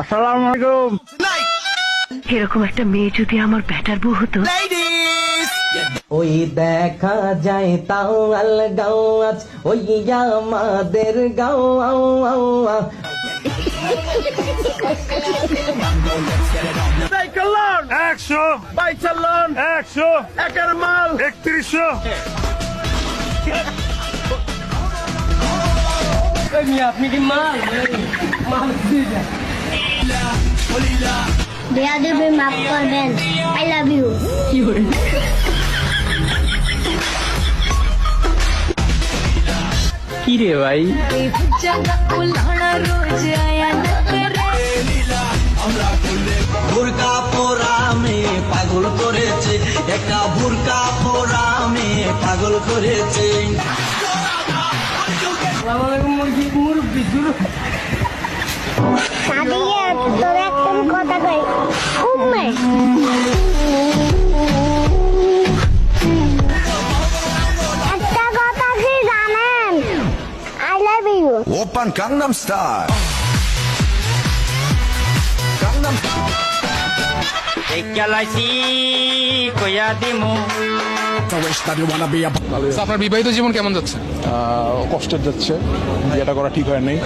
আসসালামু আলাইকুম। এরকম একটা মেয়ে যদি আমার ব্যাটার বউ হতো? ওই দেখা যায় তাও আল গাও আজ ওই আমাদের গাও আও আও একশো। বাইচালন একশো। একের মাল একত্রিশশো। বেয়াদবি মাফ করবেন। আই লাভ ইউ কি রে ভাই? বুরকা পোরামে পাগল করেছে একটা বুরকা পোরামে পাগল করেছে। তোর একদম কথা কই উম্মে একটা কথা কি জানেন I love you Open Gangnam Style. আপনার বিবাহিত জীবন কেমন যাচ্ছে? কষ্টের যাচ্ছে বিয়েটা করা ঠিক হয় নাই